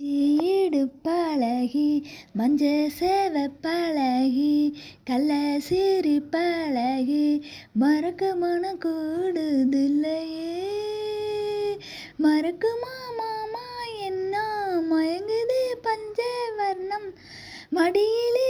ஈடுப்பழகி மஞ்ச சேவப்பழகி கள்ள சிரி பழகி மறக்க மன கூடுதில்லையே. மறக்குமா மாமா என்ன மயங்குது பஞ்ச வர்ணம் மடியிலே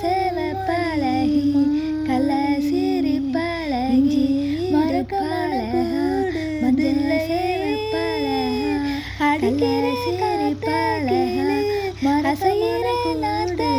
சேவ பழகி கல சிரி பழகி மறுக்காலகோடு மதுர சேவ பழக அடிக்கிற சிரி பழக மரசையரை நாடு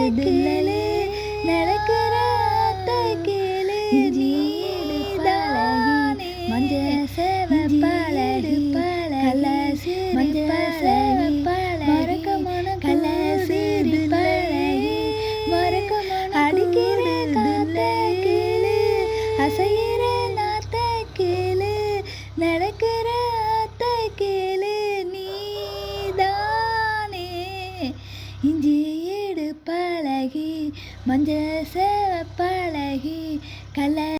இஞ்சி ஈடு பழகி மஞ்சள் சேவை பழகி கலை